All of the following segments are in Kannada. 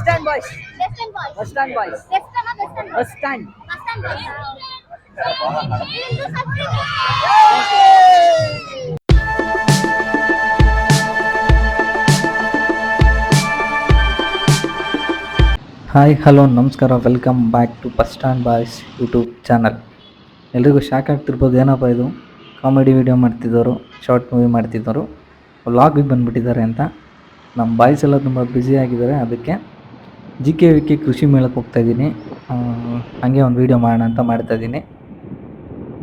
Stand boys western boys western western western hi hello ನಮಸ್ಕಾರ. Welcome back to bus stand boys YouTube channel ಎಲ್ರಿಗೂ ಶಾಕ್ ಆಗ್ತಿರ್ಬೋದು, ಏನಪ್ಪ ಇದು? ಕಾಮಿಡಿ ವಿಡಿಯೋ ಮಾಡ್ತಿದ್ದವರು ಶಾರ್ಟ್ ಮೂವಿ ಮಾಡ್ತಿದ್ದವರು ವ್ಲಾಗಿಗೆ ಬಂದುಬಿಟ್ಟಿದ್ದಾರೆ ಅಂತ. ನಮ್ಮ ಬಾಯ್ಸ್ ಎಲ್ಲ ತುಂಬ ಬ್ಯುಸಿ ಆಗಿದ್ದಾರೆ. ಅದಕ್ಕೆ ಜಿ ಕೆ ವಿ ಕೆ ಕೃಷಿ ಮೇಳಕ್ಕೆ ಹೋಗ್ತಾ ಇದ್ದೀನಿ. ಹಾಗೆ ಒಂದು ವೀಡಿಯೋ ಮಾಡೋಣ ಅಂತ ಮಾಡ್ತಾ ಇದ್ದೀನಿ.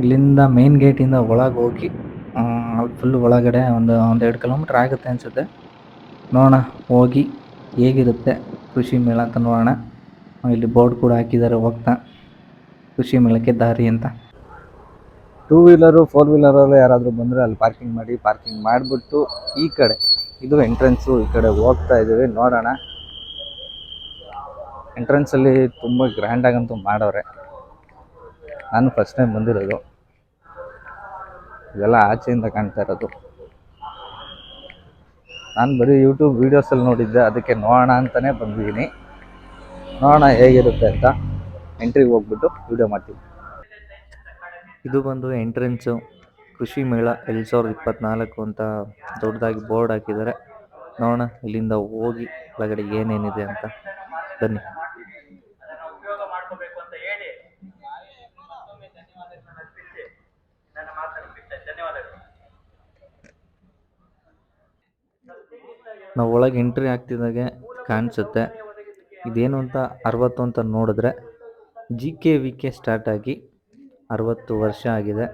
ಇಲ್ಲಿಂದ ಮೇನ್ ಗೇಟಿಂದ ಒಳಗೆ ಹೋಗಿ ಫುಲ್ ಒಳಗಡೆ ಒಂದು ಒಂದೆರಡು ಕಿಲೋಮೀಟ್ರ್ ಆಗುತ್ತೆ ಅನಿಸುತ್ತೆ. ನೋಡೋಣ, ಹೋಗಿ ಹೇಗಿರುತ್ತೆ ಕೃಷಿ ಮೇಳ ಅಂತ ನೋಡೋಣ. ಇಲ್ಲಿ ಬೋರ್ಡ್ ಕೂಡ ಹಾಕಿದ್ದಾರೆ, ಹೋಗ್ತಾ ಕೃಷಿ ಮೇಳಕ್ಕೆ ದಾರಿ ಅಂತ. ಟೂ ವೀಲರು ಫೋರ್ ವೀಲರಲ್ಲಿ ಯಾರಾದರೂ ಬಂದರೆ ಅಲ್ಲಿ ಪಾರ್ಕಿಂಗ್ ಮಾಡಿ ಪಾರ್ಕಿಂಗ್ ಮಾಡಿಬಿಟ್ಟು ಈ ಕಡೆ ಇದು ಎಂಟ್ರೆನ್ಸು ಈ ಕಡೆ ಹೋಗ್ತಾ ಇದ್ದೀವಿ, ನೋಡೋಣ. ಎಂಟ್ರೆನ್ಸಲ್ಲಿ ತುಂಬ ಗ್ರ್ಯಾಂಡಾಗಂತೂ ಮಾಡವ್ರೆ ನಾನು ಫಸ್ಟ್ ಟೈಮ್ ಬಂದಿರೋದು. ಇದೆಲ್ಲ ಆಚೆಯಿಂದ ಕಾಣ್ತಾ ಇರೋದು. ನಾನು ಬರೀ ಯೂಟ್ಯೂಬ್ ವೀಡಿಯೋಸಲ್ಲಿ ನೋಡಿದ್ದೆ, ಅದಕ್ಕೆ ನೋಡೋಣ ಅಂತಲೇ ಬಂದಿದ್ದೀನಿ. ನೋಡೋಣ ಹೇಗಿರುತ್ತೆ ಅಂತ ಎಂಟ್ರಿಗೆ ಹೋಗ್ಬಿಟ್ಟು ವೀಡಿಯೋ ಮಾಡ್ತೀನಿ. ಇದು ಬಂದು ಎಂಟ್ರೆನ್ಸು ಕೃಷಿ ಮೇಳ ಎರಡು ಸಾವಿರದ ಇಪ್ಪತ್ತ್ನಾಲ್ಕು ಅಂತ ದೊಡ್ಡದಾಗಿ ಬೋರ್ಡ್ ಹಾಕಿದ್ದಾರೆ. ನೋಡೋಣ ಇಲ್ಲಿಂದ ಹೋಗಿ ಒಳಗಡೆ ಏನೇನಿದೆ ಅಂತ. ಬನ್ನಿ. ನಾವು ಒಳಗೆ ಎಂಟ್ರಿ ಆಗ್ತಿದ್ದಾಗೆ ಕಾಣಿಸುತ್ತೆ. ಇದೇನು ಅಂತ ಅರವತ್ತು ಅಂತ ನೋಡಿದ್ರೆ G K V K start ಆಗಿ ಅರವತ್ತು ವರ್ಷ ಆಗಿದೆ.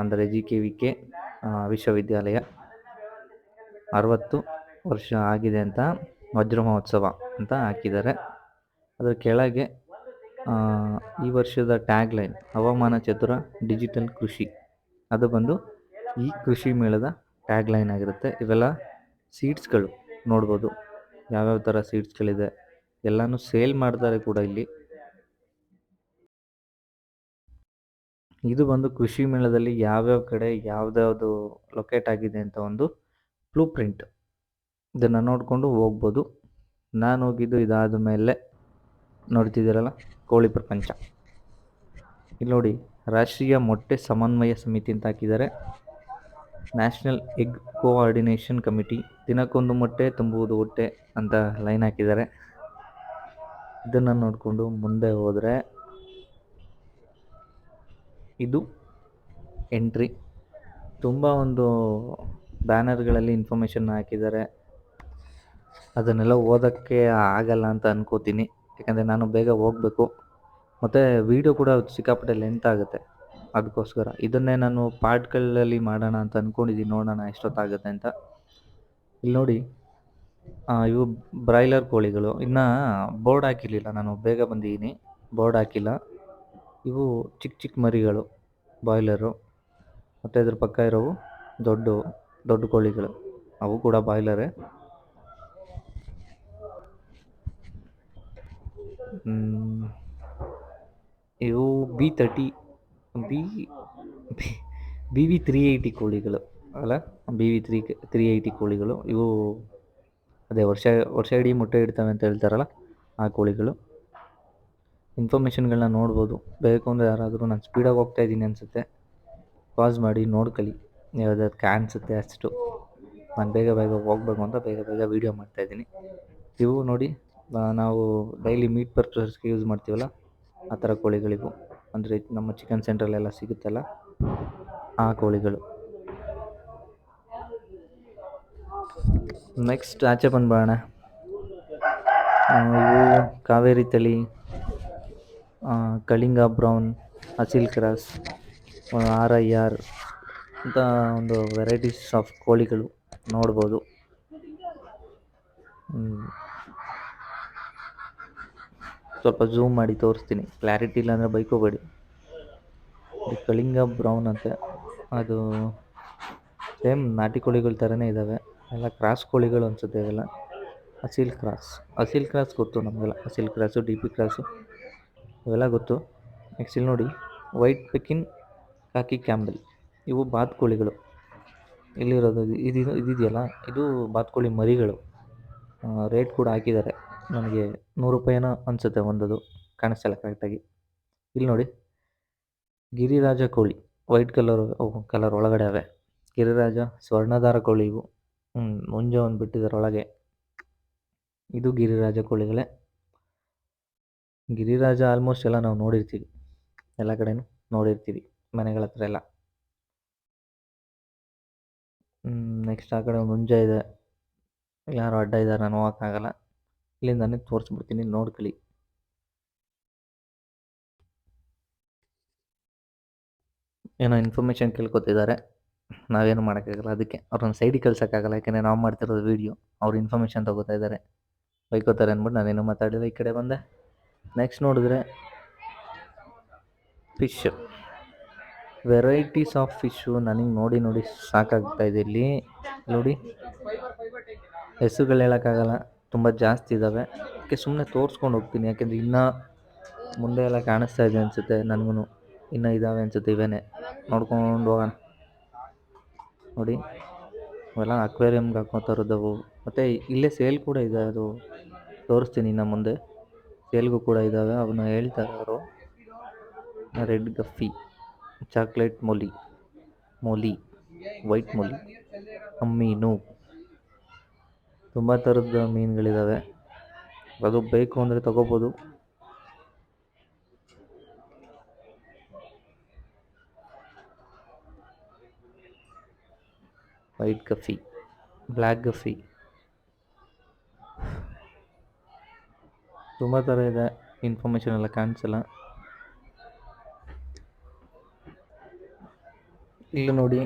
ಅಂದರೆ ಜಿ ಕೆ ವಿ ಕೆ ವಿಶ್ವವಿದ್ಯಾಲಯ. ಅರವತ್ತು ವರ್ಷ ಆಗಿದೆ ಅಂತ ವಜ್ರ ಮಹೋತ್ಸವ ಅಂತ ಹಾಕಿದ್ದಾರೆ. ಅದರ ಕೆಳಗೆ ಈ ವರ್ಷದ ಟ್ಯಾಗ್ ಲೈನ್ ಹವಾಮಾನ ಚತುರ ಡಿಜಿಟಲ್ ಕೃಷಿ. ಅದು ಬಂದು ಈ ಕೃಷಿ ಮೇಳದ ಟ್ಯಾಗ್ ಲೈನ್ ಆಗಿರುತ್ತೆ. ಇವೆಲ್ಲ ಸೀಡ್ಸ್ಗಳು ನೋಡ್ಬೋದು. ಯಾವ್ಯಾವ ಥರ ಸೀಡ್ಸ್ಗಳಿದೆ, ಎಲ್ಲನೂ ಸೇಲ್ ಮಾಡ್ತಾರೆ ಕೂಡ ಇಲ್ಲಿ. ಇದು ಬಂದು ಕೃಷಿ ಮೇಳದಲ್ಲಿ ಯಾವ್ಯಾವ ಕಡೆ ಯಾವ್ದ್ಯಾವ್ದು ಲೊಕೇಟ್ ಆಗಿದೆ ಅಂತ ಒಂದು ಬ್ಲೂ ಪ್ರಿಂಟ್ ಇದನ್ನು ನೋಡಿಕೊಂಡು ಹೋಗ್ಬೋದು. ನಾನು ಹೋಗಿದ್ದು ಇದಾದ ಮೇಲೆ ನೋಡ್ತಿದ್ದೀರಲ್ಲ, ಕೋಳಿ ಪ್ರಪಂಚ. ಇಲ್ಲಿ ನೋಡಿ, ರಾಷ್ಟ್ರೀಯ ಮೊಟ್ಟೆ ಸಮನ್ವಯ ಸಮಿತಿ ಅಂತ ಹಾಕಿದ್ದಾರೆ. ನ್ಯಾಷನಲ್ ಎಗ್ ಕೋಆರ್ಡಿನೇಷನ್ ಕಮಿಟಿ ದಿನಕ್ಕೊಂದು ಮೊಟ್ಟೆ, ತುಂಬುವುದು ಹೊಟ್ಟೆ ಅಂತ ಲೈನ್ ಹಾಕಿದ್ದಾರೆ. ಇದನ್ನು ನೋಡಿಕೊಂಡು ಮುಂದೆ ಹೋದರೆ ಇದು ಎಂಟ್ರಿ ತುಂಬ ಒಂದು ಬ್ಯಾನರ್ಗಳಲ್ಲಿ ಇನ್ಫಾರ್ಮೇಷನ್ ಹಾಕಿದ್ದಾರೆ. ಅದನ್ನೆಲ್ಲ ಓದೋಕ್ಕೆ ಆಗಲ್ಲ ಅಂತ ಅನ್ಕೋತೀನಿ. ಯಾಕಂದರೆ ನಾನು ಬೇಗ ಹೋಗಬೇಕು. ಮತ್ತು ವೀಡಿಯೋ ಕೂಡ ಸಿಕ್ಕಾಪಟ್ಟೆ ಲೆಂತ್ ಆಗುತ್ತೆ. ಅದಕ್ಕೋಸ್ಕರ. ಇದನ್ನೇ ನಾನು ಪಾರ್ಟ್ಗಳಲ್ಲಿ ಮಾಡೋಣ ಅಂತ ಅಂದ್ಕೊಂಡಿದ್ದೀನಿ ನೋಡೋಣ ಎಷ್ಟೊತ್ತಾಗುತ್ತೆ ಅಂತ. ಇಲ್ಲಿ ನೋಡಿ ಇವು ಬ್ರಾಯ್ಲರ್ ಕೋಳಿಗಳು. ಇನ್ನು ಬೋರ್ಡ್ ಹಾಕಿರಲಿಲ್ಲ ನಾನು. ಬೇಗ ಬಂದಿದ್ದೀನಿ. ಬೋರ್ಡ್ ಹಾಕಿಲ್ಲ. ಇವು ಚಿಕ್ಕ ಚಿಕ್ಕ ಮರಿಗಳು, ಬಾಯ್ಲರು, ಮತ್ತು ಇದ್ರ ಪಕ್ಕ ಇರೋವು ದೊಡ್ಡ ದೊಡ್ಡ ಕೋಳಿಗಳು. ಅವು ಕೂಡ ಬಾಯ್ಲರೇ. ಇವು B thirty B B V three eighty ಕೋಳಿಗಳು, ಅಲ್ಲ? B V three three eighty ಕೋಳಿಗಳು. ಇವು ಅದೇ ವರ್ಷ ವರ್ಷ ಇಡೀ ಮೊಟ್ಟೆ ಇಡ್ತವೆ ಅಂತ ಹೇಳ್ತಾರಲ್ಲ, ಆ ಕೋಳಿಗಳು. ಇನ್ಫಾರ್ಮೇಷನ್ಗಳನ್ನ ನೋಡ್ಬೋದು. ಬೇಕು ಅಂದರೆ ಯಾರಾದರೂ ನಾನು ಸ್ಪೀಡಾಗಿ ಹೋಗ್ತಾ ಇದ್ದೀನಿ ಅನಿಸುತ್ತೆ. ಪಾಸ್ ಮಾಡಿ ನೋಡ್ಕೊಳ್ಳಿ ಯಾವ್ದಾದ್ರು ಅನಿಸುತ್ತೆ ಅಷ್ಟು. ನಾನು ಬೇಗ ಬೇಗ ಹೋಗ್ಬೇಕು ಅಂತ ಬೇಗ ಬೇಗ ವೀಡಿಯೋ ಮಾಡ್ತಾಯಿದ್ದೀನಿ ಇವು ನೋಡಿ ನಾವು ಡೈಲಿ ಮೀಟ್ ಪರ್ಚೇಸ್ಗೆ ಯೂಸ್ ಮಾಡ್ತೀವಲ್ಲ ಆ ಥರ ಕೋಳಿಗಳಿಗೂ ಅಂದರೆ ನಮ್ಮ ಚಿಕನ್ ಸೆಂಟ್ರಲ್ಲೆಲ್ಲ ಸಿಗುತ್ತಲ್ಲ ಆ ಕೋಳಿಗಳು. ನೆಕ್ಸ್ಟ್ ಆಚೆ ಆ, ಇವು ಕಾವೇರಿ ತಳಿ Kalinga brown, Aseel cross R I R ಅಂತ ಒಂದು ವೆರೈಟೀಸ್ ಆಫ್ ಕೋಳಿಗಳು ನೋಡ್ಬೋದು. ಸ್ವಲ್ಪ ಝೂಮ್ ಮಾಡಿ ತೋರಿಸ್ತೀನಿ. ಕ್ಲಾರಿಟಿ ಇಲ್ಲ ಅಂದರೆ ಬೈಕೋಬೇಡಿ. ಕಳಿಂಗ ಬ್ರೌನ್ ಅಂತೆ. ಅದು ಸೇಮ್ ನಾಟಿ ಕೋಳಿಗಳ ಥರನೇ ಇದ್ದಾವೆ ಎಲ್ಲ ಕ್ರಾಸ್ ಕೋಳಿಗಳು ಅನಿಸುತ್ತೆ ಇವೆಲ್ಲ ಅಸೀಲ್ ಕ್ರಾಸ್. ಅಸೀಲ್ ಕ್ರಾಸ್ ಗೊತ್ತು ನಮಗೆಲ್ಲ. Aseel cross, D P cross. ಇವೆಲ್ಲ ಗೊತ್ತು. ನೆಕ್ಸ್ಟ್ ಇಲ್ಲಿ ನೋಡಿ ವೈಟ್ ಪೆಕಿನ್ ಕಾಕಿ ಕ್ಯಾಂಬಲ್ ಇವು ಬಾತುಕೋಳಿಗಳು. ಇಲ್ಲಿರೋದು ಇದು, ಇದು- ಇದಿದೆಯಲ್ಲ, ಇದು ಬಾತುಕೋಳಿ ಮರಿಗಳು. ರೇಟ್ ಕೂಡ ಹಾಕಿದ್ದಾರೆ. ನನಗೆ ನೂರು ರೂಪಾಯಿನೋ ಅನಿಸುತ್ತೆ ಒಂದದು, ಕಾಣಿಸ್ತಿಲ್ಲ ಕರೆಕ್ಟಾಗಿ ಇಲ್ಲಿ ನೋಡಿ, ಗಿರಿರಾಜ ಕೋಳಿ ವೈಟ್ ಕಲರ್ ಕಲರ್ ಒಳಗಡೆ ಅವೆ. ಗಿರಿರಾಜ ಸ್ವರ್ಣಧಾರ ಕೋಳಿ ಇವು. ಮುಂಜೆ ಒಂದು ಬಿಟ್ಟಿದ್ದಾರೆ ಒಳಗೆ. ಇದು ಗಿರಿರಾಜ ಕೋಳಿಗಳೇ. ಗಿರಿರಾಜ ಆಲ್ಮೋಸ್ಟ್ ಎಲ್ಲ ನಾವು ನೋಡಿರ್ತೀವಿ. ಎಲ್ಲ ಕಡೆನೂ ನೋಡಿರ್ತೀವಿ, ಮನೆಗಳ ಹತ್ರ ಎಲ್ಲ. ನೆಕ್ಸ್ಟ್ ಆ ಕಡೆ ಒಂದು ಇದೆ. ಯಾರೋ ಅಡ್ಡ ಇದ್ದಾರೆ ನಾನು ಹೋಗೋಕ್ಕಾಗಲ್ಲ ಇಲ್ಲಿಂದಾನೆ ತೋರಿಸ್ಬಿಡ್ತೀನಿ ನೋಡ್ಕೊಳ್ಳಿ. ಏನೋ ಇನ್ಫಾರ್ಮೇಷನ್ ಕೇಳ್ಕೊತಿದ್ದಾರೆ. ನಾವೇನು ಮಾಡೋಕ್ಕಾಗಲ್ಲ ಅದಕ್ಕೆ. ಅವ್ರನ್ನ ಸೈಡಿಗೆ ಕಳ್ಸೋಕ್ಕಾಗಲ್ಲ ಯಾಕೆಂದರೆ ನಾವು ಮಾಡ್ತಿರೋದು ವೀಡಿಯೋ ಅವ್ರು ಇನ್ಫಾರ್ಮೇಷನ್ ತೊಗೋತಾ ಇದ್ದಾರೆ. ಬೈಕೋತಾರೆ ಅಂದ್ಬಿಟ್ಟು ನಾನೇನು ಮಾತಾಡಿಲ್ಲ, ಈ ಕಡೆ ಬಂದೆ. ನೆಕ್ಸ್ಟ್ ನೋಡಿದ್ರೆ ಫಿಶ್ ವೆರೈಟೀಸ್ ಆಫ್ ಫಿಶ್ಶು ನನಗೆ ನೋಡಿ ನೋಡಿ ಸಾಕಾಗ್ತಾ ಇದೆ ಇಲ್ಲಿ. ನೋಡಿ, ಹೆಸರುಗಳು ಹೇಳೋಕ್ಕಾಗಲ್ಲ, ತುಂಬ ಜಾಸ್ತಿ ಇದ್ದಾವೆ ಅದಕ್ಕೆ ಸುಮ್ಮನೆ ತೋರಿಸ್ಕೊಂಡು ಹೋಗ್ತೀನಿ, ಯಾಕೆಂದರೆ ಇನ್ನೂ ಮುಂದೆ ಎಲ್ಲ ಕಾಣಿಸ್ತಾ ಇದೆ ಅನಿಸುತ್ತೆ ನನಗೂ ಇನ್ನೂ ಇದ್ದಾವೆ ಅನಿಸುತ್ತೆ, ಇವೇನೆ. ನೋಡ್ಕೊಂಡು ಹೋಗೋಣ. ನೋಡಿ ಅವೆಲ್ಲ ಅಕ್ವೇರಿಯಮ್ಗೆ ಹಾಕೋತಾರದವು ಮತ್ತು ಇಲ್ಲೇ ಸೇಲ್ ಕೂಡ ಇದೆ, ಅದು ತೋರಿಸ್ತೀನಿ ಇನ್ನು ಮುಂದೆ. ಸೇಲ್ಗೂ ಕೂಡ ಇದ್ದಾವೆ ಅವನ್ನ ಹೇಳ್ತಾರೆ ಅವರು. Red guppy chocolate molly molly, white molly ಮೀನು ತುಂಬ ಥರದ ಮೀನುಗಳಿದ್ದಾವೆ ಅದು ಬೇಕು ಅಂದರೆ ತಗೋಬೋದು. ವೈಟ್ ಗಫಿ ಬ್ಲ್ಯಾಕ್ ಗಫಿ ತುಂಬ ಥರ ಇದೆ ಇನ್ಫಾರ್ಮೇಷನ್ ಎಲ್ಲ ಕಾಣಿಸಲ್ಲ. ಇಲ್ಲೂ ನೋಡಿ,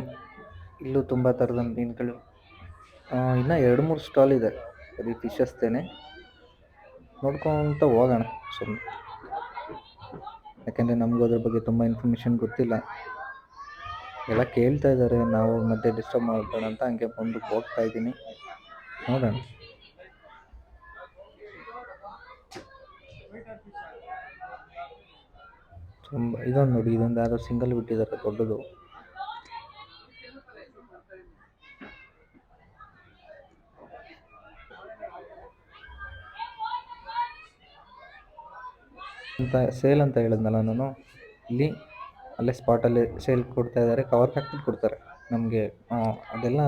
ಇಲ್ಲೂ ತುಂಬ ಥರದ ಮೀನುಗಳು. ಇನ್ನು ಎರಡು ಮೂರು ಸ್ಟಾಲ್ ಇದೆ. ಬರೀ ಫಿಶಸ್ತೇನೆ ನೋಡ್ಕೊತ ಹೋಗೋಣ ಸುಮ್ಮನೆ ಯಾಕೆಂದರೆ ನಮಗೂ ಅದ್ರ ಬಗ್ಗೆ ತುಂಬ ಇನ್ಫಾರ್ಮೇಷನ್ ಗೊತ್ತಿಲ್ಲ. ಎಲ್ಲ ಕೇಳ್ತಾ ಇದ್ದಾರೆ. ನಾವು ಮತ್ತೆ ಡಿಸ್ಟರ್ಬ್ ಮಾಡಬೇಡ ಅಂತ ಹಂಗೆ ಬಂದು ಹೋಗ್ತಾ ಇದ್ದೀನಿ. ನೋಡೋಣ. ತುಂಬ ಇದೊಂದು ನೋಡಿ, ಇದೊಂದು ಯಾರೋ ಸಿಂಗಲ್ ಬಿಟ್ಟಿದ್ದಾರೆ ದೊಡ್ಡದು. ಅಂತ ಸೇಲ್ ಅಂತ ಹೇಳಿದ್ನಲ್ಲ ನಾನು. ಇಲ್ಲಿ, ಅಲ್ಲೇ ಸ್ಪಾಟಲ್ಲಿ ಸೇಲ್ ಕೊಡ್ತಾ ಇದ್ದಾರೆ ಕವರ್ ಹಾಕ್ಬಿಟ್ಟು ಕೊಡ್ತಾರೆ. ನಮಗೆ ಅದೆಲ್ಲ,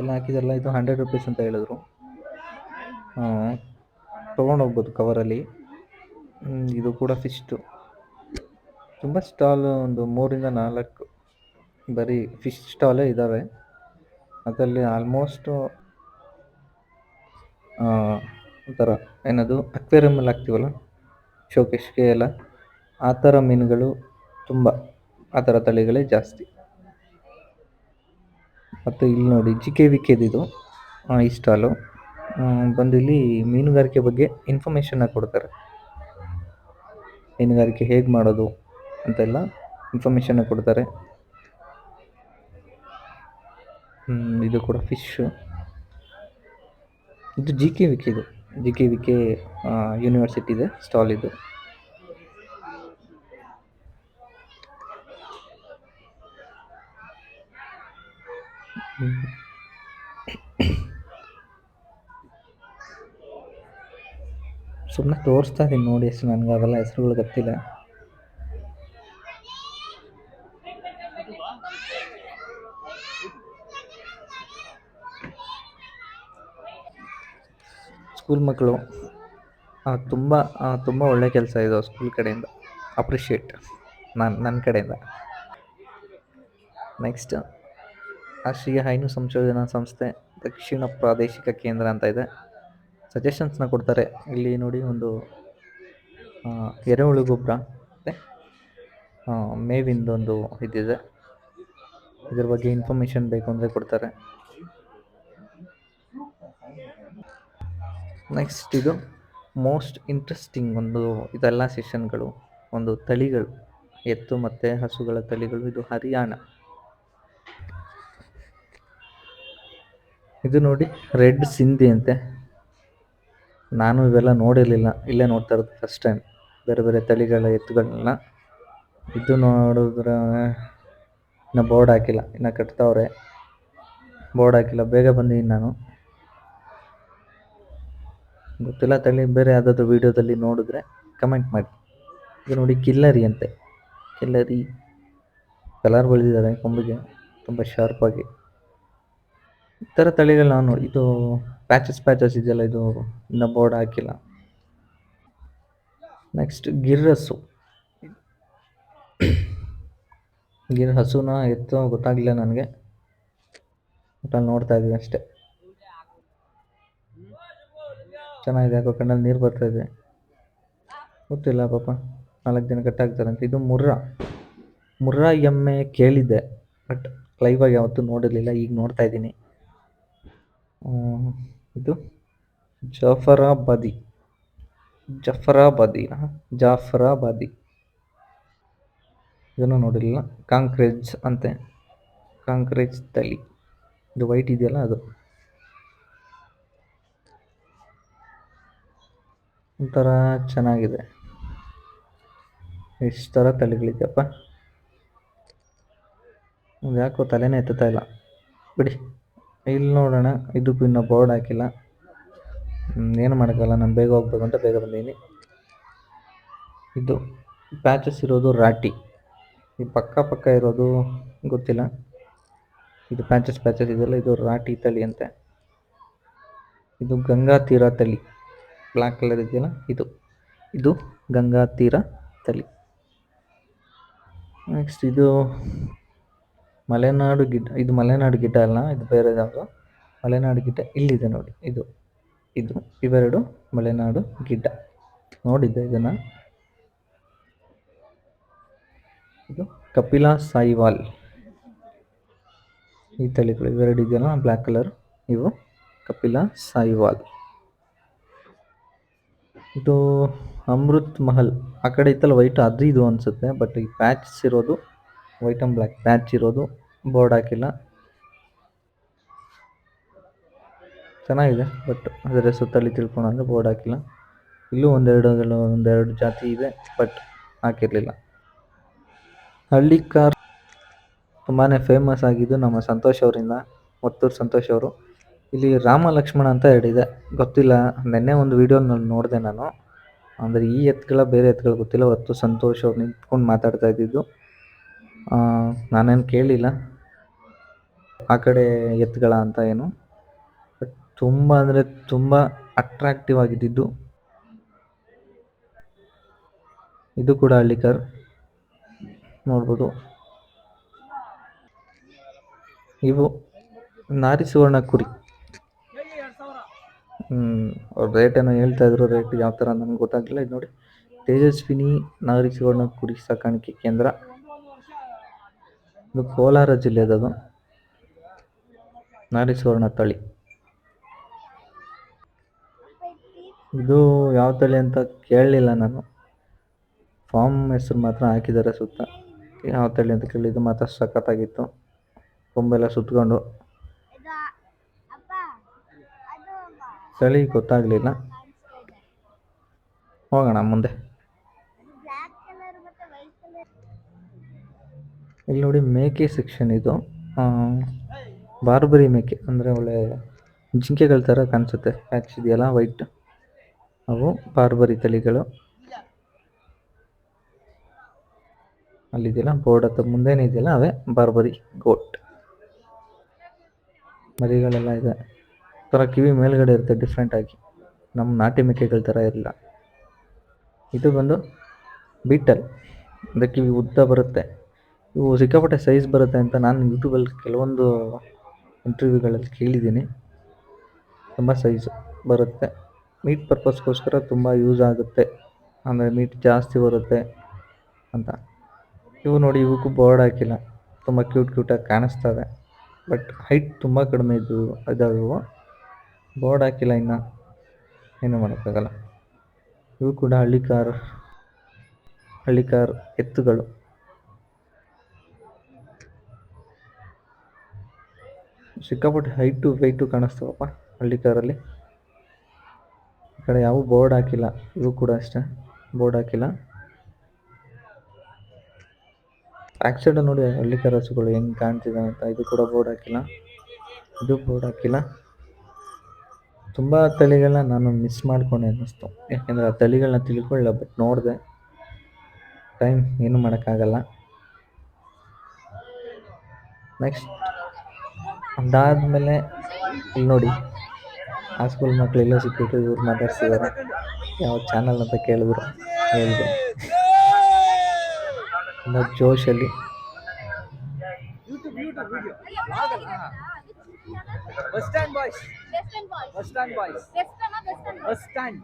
ಎಲ್ಲ ಹಾಕಿದಾರಲ್ಲ ಇದು ಹಂಡ್ರೆಡ್ ರುಪೀಸ್ ಅಂತ ಹೇಳಿದ್ರು. ತೊಗೊಂಡು ಹೋಗ್ಬೋದು ಕವರಲ್ಲಿ ಇದು ಕೂಡ ಫಿಶ್ದು ತುಂಬ ಸ್ಟಾಲ್ ಒಂದು ಮೂರಿಂದ ನಾಲ್ಕು ಬರೀ ಫಿಶ್ ಸ್ಟಾಲೇ ಇದ್ದಾವೆ ಅದರಲ್ಲಿ ಆಲ್ಮೋಸ್ಟು ಒಂಥರ ಏನದು ಅಕ್ವೇರಿಯಮಲ್ಲಿ ಹಾಕ್ತೀವಲ್ಲ ಶೋಕೇಶ್ಗೆ ಎಲ್ಲ, ಆ ಥರ ಮೀನುಗಳು ತುಂಬ, ಆ ಥರ ತಳಿಗಳೇ ಜಾಸ್ತಿ. ಮತ್ತು ಇಲ್ಲಿ ನೋಡಿ ಜಿ ಕೆ ವಿ ಕೆದಿದು ಈ ಸ್ಟಾಲು ಬಂದು ಇಲ್ಲಿ ಮೀನುಗಾರಿಕೆ ಬಗ್ಗೆ ಇನ್ಫಾರ್ಮೇಷನ್ನ ಕೊಡ್ತಾರೆ. ಮೀನುಗಾರಿಕೆ ಹೇಗೆ ಮಾಡೋದು? ಅಂತೆಲ್ಲ ಇನ್ಫಾರ್ಮೇಷನ್ನ ಕೊಡ್ತಾರೆ. ಇದು ಕೂಡ ಫಿಶ್ಶು ಇದು ಜಿ ಕೆ ಕೆದು ಜಿ ಕೆ ವಿಕೆ ಯೂನಿವರ್ಸಿಟಿದೆ ಸ್ಟಾಲ್ ಇದು. ಸುಮ್ಮನೆ ತೋರಿಸ್ತಾ ಇದ್ದೀನಿ ನೋಡಿ ಎಷ್ಟು ನನಗೆ ಅದೆಲ್ಲ ಹೆಸರುಗಳು ಗೊತ್ತಿಲ್ಲ. ಸ್ಕೂಲ್ ಮಕ್ಕಳು ತುಂಬ ತುಂಬ ಒಳ್ಳೆ ಕೆಲಸ ಇದು ಸ್ಕೂಲ್ ಕಡೆಯಿಂದ. ಅಪ್ರಿಷಿಯೇಟ್ ನಾನು ನನ್ನ ಕಡೆಯಿಂದ. ನೆಕ್ಸ್ಟ್ ರಾಷ್ಟ್ರೀಯ ಹೈನು ಸಂಶೋಧನಾ ಸಂಸ್ಥೆ ದಕ್ಷಿಣ ಪ್ರಾದೇಶಿಕ ಕೇಂದ್ರ ಅಂತ ಇದೆ. ಸಜೆಷನ್ಸ್ನ ಕೊಡ್ತಾರೆ. ಇಲ್ಲಿ ನೋಡಿ ಒಂದು ಎರೆಹುಳು ಗೊಬ್ಬರ ಮತ್ತು ಮೇವಿಂದೊಂದು ಇದಿದೆ. ಇದ್ರ ಬಗ್ಗೆ ಇನ್ಫಾರ್ಮೇಷನ್ ಬೇಕು ಅಂದರೆ ಕೊಡ್ತಾರೆ. ನೆಕ್ಸ್ಟ್ ಇದು ಮೋಸ್ಟ್ ಇಂಟ್ರೆಸ್ಟಿಂಗ್ ಒಂದು ಇದೆಲ್ಲ ಸೆಷನ್ಗಳು ಒಂದು ತಳಿಗಳು, ಎತ್ತು ಮತ್ತು ಹಸುಗಳ ತಳಿಗಳು, ಇದು ಹರಿಯಾಣ. ಇದು ನೋಡಿ ರೆಡ್ ಸಿಂಧಿ ಅಂತೆ. ನಾನು ಇವೆಲ್ಲ ನೋಡಿರಲಿಲ್ಲ, ಇಲ್ಲೇ ನೋಡ್ತಾ ಇರೋದು ಫಸ್ಟ್ ಟೈಮ್ ಬೇರೆ ಬೇರೆ ತಳಿಗಳ ಎತ್ತುಗಳನ್ನ. ಇದು ನೋಡಿದ್ರ ಇನ್ನು ಬೋರ್ಡ್ ಹಾಕಿಲ್ಲ, ಇನ್ನು ಕಟ್ತಾವ್ರೆ. ಬೋರ್ಡ್ ಹಾಕಿಲ್ಲ, ಬೇಗ ಬಂದಿದ್ದೀನಿ ನಾನು. ಗೊತ್ತಿಲ್ಲ ತಳಿ ಬೇರೆ ಯಾವುದಾದ್ರು ವೀಡಿಯೋದಲ್ಲಿ ನೋಡಿದ್ರೆ ಕಮೆಂಟ್ ಮಾಡಿ. ಇದು ನೋಡಿ ಕಿಲ್ಲರಿ ಅಂತೆ. ಕಿಲ್ಲರಿ ಕಲರ್ ಬಳಿದಿದ್ದಾರೆ ಕೊಂಬಿಗೆ, ತುಂಬ ಶಾರ್ಪಾಗಿ ಈ ಥರ ತಳಿಗಳು ನಾನು ಇದು ಪ್ಯಾಚಸ್ ಪ್ಯಾಚಸ್ ಇದೆಯಲ್ಲ, ಇದು ಇನ್ನೂ ಬೋರ್ಡ್ ಹಾಕಿಲ್ಲ. ನೆಕ್ಸ್ಟ್ ಗಿರ್ರಸ್ಸು ಗಿರ್ ಹಸುನ ಎತ್ತೋ ಗೊತ್ತಾಗಲಿಲ್ಲ ನನಗೆ. ಒಟ್ಟಲ್ಲಿ ನೋಡ್ತಾ ಇದ್ದೀನಿ ಅಷ್ಟೇ. ಚೆನ್ನಾಗಿದೆ ಯಾಕೋ ಕಣ್ಣಲ್ಲಿ ನೀರು ಬರ್ತಾ ಇದೆ. ಗೊತ್ತಿಲ್ಲ ಪಾಪ, ನಾಲ್ಕು ದಿನ ಕಟ್ಟಾಗ್ತಾರಂತೆ ಇದು ಮುರ್ರಾ. ಮುರ್ರಾ ಎಮ್ಮೆ ಕೇಳಿದ್ದೆ ಬಟ್ ಲೈವಾಗಿ ಯಾವತ್ತೂ ನೋಡಿರಲಿಲ್ಲ, ಈಗ ನೋಡ್ತಾ ಇದ್ದೀನಿ. ಇದು ಜಾಫರಾಬಾದಿ. ಜಫರಾಬಾದಿನ ಜಾಫರಾಬಾದಿ. ಇದನ್ನು ನೋಡಿರಲಿಲ್ಲ. ಕಾಂಕ್ರೇಜ್ ಅಂತೆ. ಕಾಂಕ್ರೇಜ್ ತಲಿ ಇದು ವೈಟ್ ಇದೆಯಲ್ಲ ಅದು. ಒಂಥರ ಚೆನ್ನಾಗಿದೆ. ಇಷ್ಟು ಥರ ತಳಿಗಳಿದೆಯಪ್ಪ ಒಂದ್ ಯಾಕೋ ತಲೆನೇ ಎತ್ತುತ್ತಾ ಇಲ್ಲ. ಬಿಡಿ, ಇಲ್ಲಿ ನೋಡೋಣ. ಇದಕ್ಕೂ ಇನ್ನೂ ಬೋರ್ಡ್ ಹಾಕಿಲ್ಲ. ಏನು ಮಾಡೋಕ್ಕಲ್ಲ ನಾನು ಬೇಗ ಹೋಗ್ಬೇಕು ಅಂತ ಬೇಗ ಬಂದೀನಿ ಇದು ಪ್ಯಾಚಸ್ ಇರೋದು ರಾಟಿ. ಈ ಪಕ್ಕ ಪಕ್ಕ ಇರೋದು ಗೊತ್ತಿಲ್ಲ. ಇದು ಪ್ಯಾಚಸ್ ಪ್ಯಾಚಸ್ ಇದೆಲ್ಲ ಇದು ರಾಟಿ ತಳಿ ಅಂತೆ. ಇದು ಗಂಗಾ ತೀರ ತಳಿ. ಬ್ಲ್ಯಾಕ್ ಕಲರ್ ಇದೆಯಲ್ಲ? ಇದು. ಇದು ಗಂಗಾ ತೀರ ತಳಿ. ನೆಕ್ಸ್ಟ್ ಇದು ಮಲೆನಾಡು ಗಿಡ್ಡ ಇದು ಮಲೆನಾಡು ಗಿಡ ಅಲ್ಲ, ಇದು ಬೇರೆ ಯಾವುದು. ಮಲೆನಾಡು ಗಿಡ್ಡ ಇಲ್ಲಿದೆ ನೋಡಿ. ಇದು ಇದು, ಇವೆರಡು ಮಲೆನಾಡು ಗಿಡ್ಡ ನೋಡಿದ್ದೆ ಇದನ್ನು? ಇದು ಕಪಿಲಾ ಸಾಯಿವಾಲ್ ಈ ತಳಿಗಳು ಇವೆರಡು ಇದೆಯಲ್ಲ ಬ್ಲ್ಯಾಕ್ ಕಲರ್. ಇವು ಕಪಿಲಾ ಸಾಯಿವಾಲ್ ಇದು ಅಮೃತ್ ಮಹಲ್. ಆ ಕಡೆ ಇತ್ತಲ್ಲ ವೈಟ್ ಅದು ಇದು ಅನ್ಸುತ್ತೆ. ಬಟ್ ಈ ಪ್ಯಾಚಸ್ ಇರೋದು ವೈಟ್ ಅಂಡ್ ಬ್ಲಾಕ್ ಪ್ಯಾಚ್ ಇರೋದು ಬೋರ್ಡ್ ಹಾಕಿಲ್ಲ. ಚೆನ್ನಾಗಿದೆ. ಬಟ್ ಅದರ ಸುತ್ತಲ್ಲಿ ತಿಳ್ಕೊಂಡ್ರೆ ಬೋರ್ಡ್ ಹಾಕಿಲ್ಲ. ಇಲ್ಲೂ ಒಂದೆರಡು ಒಂದೆರಡು ಜಾತಿ ಇದೆ. ಬಟ್ ಹಾಕಿರಲಿಲ್ಲ. ಹಳ್ಳಿ ಕಾರ್ ತುಂಬಾ ಫೇಮಸ್ ಆಗಿದ್ದು ನಮ್ಮ ಸಂತೋಷ್ ಅವರಿಂದ, ಒತ್ತೂರು ಸಂತೋಷ್ ಅವರು. ಇಲ್ಲಿ ರಾಮ ಲಕ್ಷ್ಮಣ ಅಂತ ಎರಡಿದೆ ಗೊತ್ತಿಲ್ಲ, ನಿನ್ನೆ ಒಂದು ವಿಡಿಯೋ ನೋಡಿದೆ ನಾನು. ಅಂದರೆ ಈ ಎತ್ತುಗಳ ಬೇರೆ ಎತ್ತುಗಳು ಗೊತ್ತಿಲ್ಲ, ಹೊತ್ತು ಸಂತೋಷ ಅವ್ರು ನಿಂತ್ಕೊಂಡು ಮಾತಾಡ್ತಾ ಇದ್ದಿದ್ದು. ನಾನೇನು ಕೇಳಿಲ್ಲ. ಆ ಕಡೆ ಎತ್ತುಗಳ ಅಂತ ಏನು. ತುಂಬ ಅಂದರೆ ತುಂಬ ಅಟ್ರಾಕ್ಟಿವ್ ಆಗಿದ್ದಿದ್ದು. ಇದು ಕೂಡ ಹಳ್ಳಿಕರ್. ನೋಡ್ಬೋದು. ಇವು ನಾರಿ ಸುವರ್ಣ ಕುರಿ. ಅವ್ರ ರೇಟ್ ಏನೋ ಹೇಳ್ತಾ ಇದ್ರು ರೇಟ್ ಯಾವ ಥರ ನನಗೆ ಗೊತ್ತಾಗಲಿಲ್ಲ. ಇದು ನೋಡಿ, ತೇಜಸ್ವಿನಿ ಸುವರ್ಣ ಕುರಿ ಸಾಕಾಣಿಕೆ ಕೇಂದ್ರ. ಇದು ಕೋಲಾರ ಜಿಲ್ಲೆದದು. ಸುವರ್ಣ ತಳಿ. ಇದು ಯಾವ ತಳಿ ಅಂತ ಕೇಳಲಿಲ್ಲ ನಾನು. ಫಾರ್ಮ್ ಹೆಸರು ಮಾತ್ರ ಹಾಕಿದ್ದಾರೆ ಸುತ್ತ. ಯಾವ ತಳಿ ಅಂತ ಕೇಳಿದ್ದು ಮಾತ್ರ ಸಖತ್ತಾಗಿತ್ತು. ಕೊಂಬೆಲ್ಲ ಸುತ್ಕೊಂಡು ಇದು ಅಪ್ಪ ಅದು ತಳಿ ಗೊತ್ತಾಗಲಿಲ್ಲ. ಹೋಗೋಣ ಮುಂದೆ. ಇಲ್ಲಿ ನೋಡಿ ಮೇಕೆ ಸೆಕ್ಷನ್ ಇದು. ಬಾರ್ಬರಿ ಮೇಕೆ ಅಂದರೆ ಒಳ್ಳೆ ಜಿಂಕೆಗಳ ಥರ ಕಾಣಿಸುತ್ತೆ. ಪ್ಯಾಚ್ ಇದೆಯಲ್ಲ ವೈಟ್ ಅವು ಬಾರ್ಬರಿ ತಳಿಗಳು. ಅಲ್ಲಿದೆಯಲ್ಲ ಬೋರ್ಡ್ ಹತ್ರ ಮುಂದೆನೇ ಇದೆಯಲ್ಲ, ಅವೇ ಬಾರ್ಬರಿ ಗೋಟ್ ಮರಿಗಳೆಲ್ಲ ಇದೆ. ಥರ ಕಿವಿ ಮೇಲ್ಗಡೆ ಇರುತ್ತೆ ಡಿಫ್ರೆಂಟಾಗಿ ನಮ್ಮ ನಾಟಿ ಮೇಕೆಗಳ ಥರ ಇರಲ್ಲ ಇದು ಬಂದು ಬೀಟಲ್. ಅಂದರೆ ಕಿವಿ ಉದ್ದ ಬರುತ್ತೆ. ಇವು ಸಿಕ್ಕಾಪಟ್ಟೆ ಸೈಜ್ ಬರುತ್ತೆ ಅಂತ ನಾನು ಯೂಟ್ಯೂಬಲ್ಲಿ ಕೆಲವೊಂದು ಇಂಟರ್ವ್ಯೂಗಳಲ್ಲಿ ಕೇಳಿದ್ದೀನಿ. ತುಂಬ ಸೈಜ್ ಬರುತ್ತೆ. ಮೀಟ್ ಪರ್ಪಸ್ಗೋಸ್ಕರ ತುಂಬ ಯೂಸ್ ಆಗುತ್ತೆ. ಅಂದರೆ ಮೀಟ್ ಜಾಸ್ತಿ ಬರುತ್ತೆ ಅಂತ. ಇವು ನೋಡಿ ಇವಕ್ಕೂ ಬೋರ್ಡ್ ಹಾಕಿಲ್ಲ. ತುಂಬ ಕ್ಯೂಟ್ ಕ್ಯೂಟಾಗಿ ಕಾಣಿಸ್ತವೆ ಬಟ್ ಹೈಟ್ ತುಂಬ ಕಡಿಮೆ ಇದ್ದು ಇದಾವೆ ಇವು. ಬೋರ್ಡ್ ಹಾಕಿಲ್ಲ ಇನ್ನು. ಏನು ಮಾಡೋಕ್ಕಾಗಲ್ಲ. ಇವು ಕೂಡ ಹಳ್ಳಿ ಕಾರ್ ಹಳ್ಳಿ ಕಾರ್ ಎತ್ತುಗಳು. ಸಿಕ್ಕಾಪಟ್ಟೆ ಹೈಟು ವೆಯ್ಟು ಕಾಣಿಸ್ತವಪ್ಪ ಹಳ್ಳಿ ಕಾರಲ್ಲಿ ಈ ಕಡೆ ಯಾವ ಬೋರ್ಡ್ ಹಾಕಿಲ್ಲ. ಇವು ಕೂಡ ಅಷ್ಟೇ. ಬೋರ್ಡ್ ಹಾಕಿಲ್ಲ. ಆಕ್ಸಿಡೆಂಟ್ ಸೈಡ್ ನೋಡಿ ಹಳ್ಳಿ ಕಾರ್ ಹಸುಗಳು ಹೆಂಗೆ ಕಾಣ್ತಿದೆ ಅಂತ. ಇದು ಕೂಡ ಬೋರ್ಡ್ ಹಾಕಿಲ್ಲ. ಇದು ಬೋರ್ಡ್ ಹಾಕಿಲ್ಲ. ತುಂಬ ತಳಿಗಳನ್ನ ನಾನು ಮಿಸ್ ಮಾಡ್ಕೊಂಡೆ ಅನ್ನಿಸ್ತು. ಯಾಕೆಂದರೆ ಆ ತಳಿಗಳನ್ನ ತಿಳ್ಕೊಳ್ಳ ಬಟ್ ನೋಡಿದೆ. ಟೈಮ್ ಏನು ಮಾಡೋಕ್ಕಾಗಲ್ಲ. ನೆಕ್ಸ್ಟ್ ಅದಾದಮೇಲೆ ಇಲ್ಲಿ ನೋಡಿ. ಆ ಸ್ಕೂಲ್ ಮಕ್ಕಳೆಲ್ಲ ಸಿಕ್ಬಿಟ್ಟು ಇವ್ರು ಮಾತಾಡ್ಸಿದ್ದಾರೆ ಯಾವ ಚಾನಲ್ ಅಂತ ಕೇಳಿದ್ರು. ಹೇಳಿದೆ. ಜೋಶಲ್ಲಿ. Bus stand boys western boys bus stand boys western western